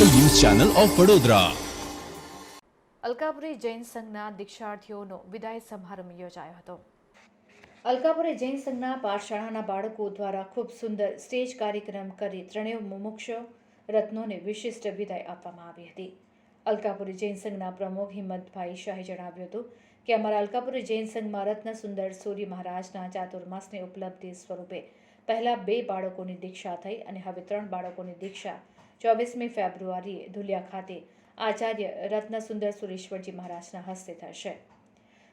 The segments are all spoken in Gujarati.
Channel of Vadodara. Alkapuri Jain સંઘના દીક્ષાર્થીઓનો વિદાય સમારંભ યોજાયો હતો. અલકાપુરી જૈન સંઘના પાઠશાળાના બાળકો દ્વારા ખૂબ સુંદર સ્ટેજ કાર્યક્રમ કરી ત્રણેય મુમુક્ષ રત્નોને વિશિષ્ટ વિદાય આપવામાં આવી હતી. અલકાપુરી જૈન સંઘના પ્રમુખ હિંમતભાઈ શાહે જણાવ્યું હતું કે, અમારા અલકાપુરી જૈન સંઘમાં રત્ન સુંદર સૂર્ય મહારાજના ચાતુર્માસની ઉપલબ્ધિ સ્વરૂપે પહેલા બે બાળકોની દીક્ષા થઈ અને હવે ત્રણ બાળકોની દીક્ષા ચોવીસમી ફેબ્રુઆરીએ ધુલિયા ખાતે આચાર્ય રત્ન સુંદર સુરેશ્વરજી મહારાજના હસ્તે થશે.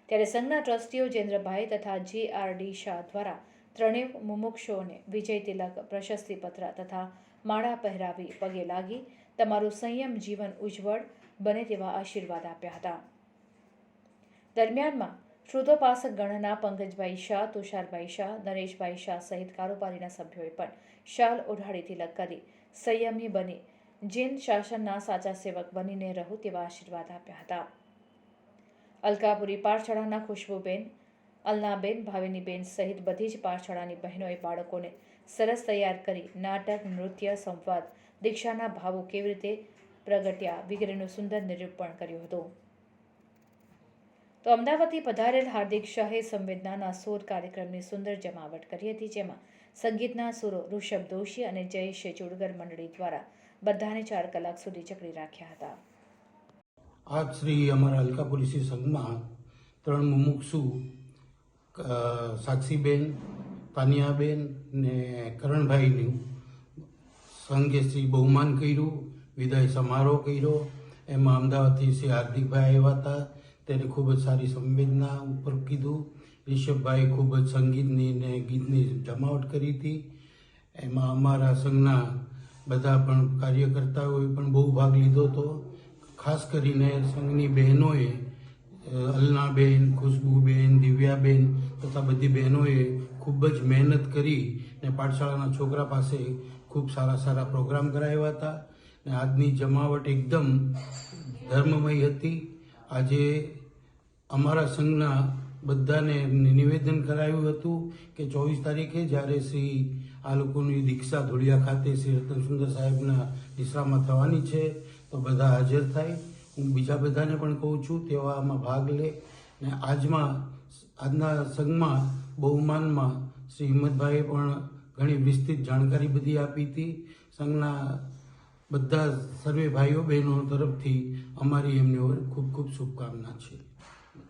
ત્યારે સંઘના ટ્રસ્ટીઓ જેન્દ્રભાઈ તથા જે આર ડી શાહ દ્વારા ત્રણેય મુમુક્ષોને વિજય તિલક પ્રશસ્તિપત્ર તથા માળા પહેરાવી પગે લાગી તમારું સંયમ જીવન ઉજ્જવળ બને તેવા આશીર્વાદ આપ્યા હતા. દરમિયાનમાં શ્રુતોપાસક ગણના પંકજભાઈ શાહ, તુષારભાઈ શાહ, નરેશભાઈ શાહ સહિત કારોબારીના સભ્યોએ પણ શાલ ઓઢાડી તિલક કરી સંયમી બની. જૈન શાસનના સાચા સેવક બનીને રહો તેવા આશીર્વાદ આપ્યા હતા. અલકાપુરી પાઠશાળાના ખુશ્બુબેન, અલનાબેન, ભાવિનીબેન સહિત બધી જ પાઠશાળાની બહેનોએ બાળકોને સરસ તૈયાર કરી નાટક, નૃત્ય, સંવાદ, દીક્ષાના ભાવો કેવી રીતે પ્રગટ્યા વગેરેનું સુંદર નિરૂપણ કર્યું હતું. તો અમદાવાદથી પધારેલ હાર્દિક શાહે સંવેદનાના સોર કાર્યક્રમની સુંદર જમાવટ કરી હતી, જેમાં સંગીતના સુરો ઋષભ દોશી અને જયેશ ચુડગર મંડળી દ્વારા બધાને ચાર કલાક સુધી ચકડી રાખ્યા હતા. આજ શ્રી અમારા અલકાપુરી પોલીસી સંઘમાં ત્રણ મુમુક્ષુ સાક્ષીબેન, તાનિયાબેન ને કરણભાઈનું સંઘે શ્રી બહુમાન કર્યું, વિદાય સમારોહ કર્યો. એમાં અમદાવાદથી શ્રી હાર્દિકભાઈ આવ્યા હતા. તેને ખૂબ જ સારી સંવેદના ઉપર કીધું. રિષભભાઈ ખૂબ જ સંગીતની ને ગીતની જમાવટ કરી હતી. એમાં અમારા સંઘના બધા પણ કાર્યકર્તાઓએ પણ બહુ ભાગ લીધો હતો. ખાસ કરીને સંઘની બહેનોએ અલનાબેન, ખુશ્બુબેન, દિવ્યાબેન તથા બધી બહેનોએ ખૂબ જ મહેનત કરી ને પાઠશાળાના છોકરા પાસે ખૂબ સારા સારા પ્રોગ્રામ કરાવ્યા હતા. ને આજની જમાવટ એકદમ ધર્મમય હતી. આજે અમારા સંઘના બધાને નિવેદન કરાયું હતું કે ચોવીસ તારીખે જ્યારે શ્રી આ લોકોની દીક્ષા ધોળિયા ખાતે શ્રી રતનસુંદર સાહેબના દીક્ષામાં થવાની છે, તો બધા હાજર થાય. હું બીજા બધાને પણ કહું છું તેવામાં ભાગ લે. ને આજમાં, આજના સંઘમાં બહુમાનમાં શ્રી હિંમતભાઈએ પણ ઘણી વિસ્તૃત જાણકારી બધી આપી હતી. સંઘના બધા સર્વે ભાઈઓ બહેનો તરફથી અમારી એમની ખૂબ ખૂબ શુભકામના છે.